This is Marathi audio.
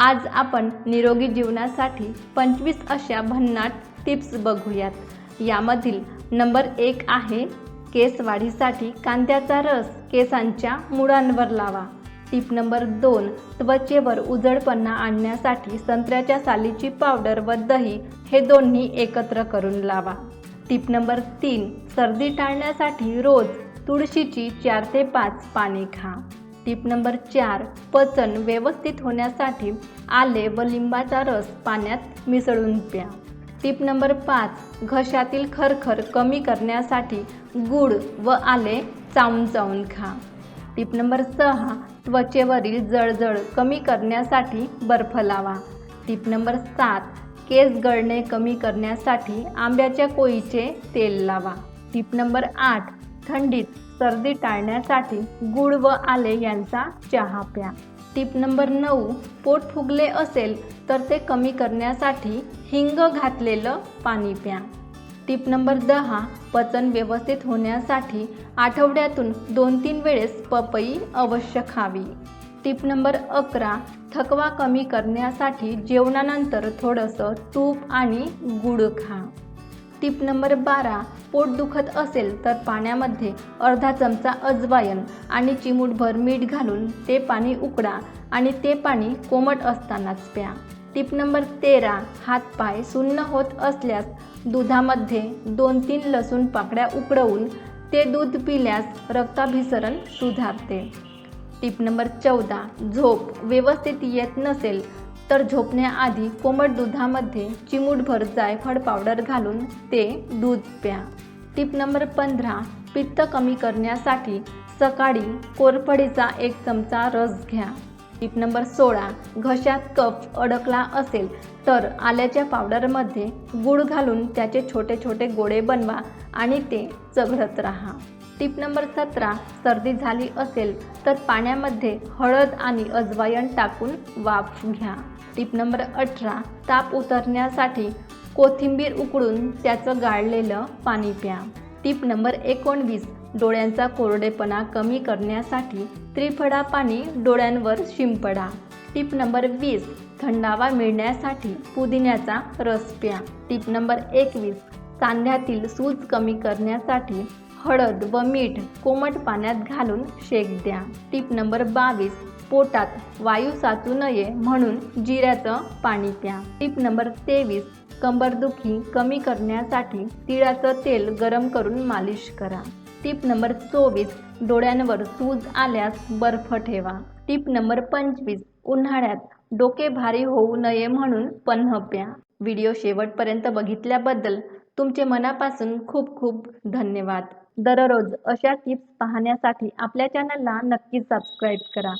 आज आपण निरोगी जीवनासाठी पंचवीस अशा भन्नाट टिप्स बघूयात. यामधील नंबर एक आहे केस वाढीसाठी कांद्याचा रस केसांच्या मुळांवर लावा. टिप नंबर दोन त्वचेवर उजळपणा आणण्यासाठी संत्र्याच्या सालीची पावडर व दही हे दोन्ही एकत्र करून लावा. टिप नंबर तीन सर्दी टाळण्यासाठी रोज तुळशीची चार ते पाच पाने खा. टिप नंबर चार पचन व्यवस्थित होण्यासाठी आले व लिंबाचा रस पाण्यात मिसळून प्या. टिप नंबर पाच घशातील खरखर कमी करण्यासाठी गूळ व आले चावून चावून खा. टिप नंबर सहा त्वचेवरील जळजळ कमी करण्यासाठी बर्फ लावा. टिप नंबर सात केस गळणे कमी करण्यासाठी आंब्याच्या कोळीचे तेल लावा. टिप नंबर आठ थंडीत सर्दी टाळण्यासाठी गूळ व आले यांचा चहा प्या. टिप नंबर नऊ पोट फुगले असेल तर ते कमी करण्यासाठी हिंग घातलेलं पाणी प्या. टिप नंबर दहा पचन व्यवस्थित होण्यासाठी आठवड्यातून दोन तीन वेळेस पपई अवश्य खावी. टिप नंबर अकरा थकवा कमी करण्यासाठी जेवणानंतर थोडंसं तूप आणि गूळ खा. टिप नंबर बारा पोट दुखत असेल तर पाण्यामध्ये अर्धा चमचा अजवायन आणि चिमूटभर मीठ घालून ते पाणी उकडा आणि ते पाणी कोमट असतानाच प्या. टिप नंबर तेरा हातपाय सुन्न होत असल्यास दुधामध्ये दोन तीन लसूण पाकळ्या उकडवून ते दूध पिल्यास रक्ताभिसरण सुधारते. टिप नंबर चौदा झोप व्यवस्थित येत नसेल तर झोपण्याआधी कोमट दुधामध्ये चिमूटभर जायफळ पावडर घालून ते दूध प्या. टिप नंबर पंधरा पित्त कमी करण्यासाठी सकाळी कोरफडीचा एक चमचा रस घ्या. टिप नंबर सोळा घशात कफ अडकला असेल तर आल्याच्या पावडरमध्ये गूळ घालून त्याचे छोटे छोटे गोळे बनवा आणि ते चघळत राहा. टिप नंबर सतरा सर्दी झाली असेल तर पाण्यामध्ये हळद आणि अजवायन टाकून वाफ घ्या. टिप नंबर अठरा ताप उतरण्यासाठी कोथिंबीर उकळून त्याचं गाळलेलं पाणी प्या. टिप नंबर एकोणवीस डोळ्यांचा कोरडेपणा कमी करण्यासाठी त्रिफळा पाणी डोळ्यांवर शिंपडा. टिप नंबर वीस थंडावा मिळण्यासाठी पुदिन्याचा रस प्या. टिप नंबर एकवीस सांध्यातील सूज कमी करण्यासाठी हळद व मीठ कोमट पाण्यात घालून शेक द्या. टिप नंबर बावीस पोटात वायू साचू नये म्हणून जिऱ्याचं पाणी प्या. टिप नंबर तेवीस कंबरदुखी कमी करण्यासाठी तिळाचं तेल गरम करून मालिश करा. टिप नंबर चोवीस डोळ्यांवर सूज आल्यास बर्फ ठेवा. टिप नंबर पंचवीस उन्हाळ्यात डोके भारी होऊ नये म्हणून पन्ह प्या. व्हिडिओ शेवटपर्यंत बघितल्याबद्दल तुमचे मनापासून खूप खूप धन्यवाद. दररोज अशा टिप्स पाहण्यासाठी आपल्या चॅनलला नक्की सबस्क्राईब करा.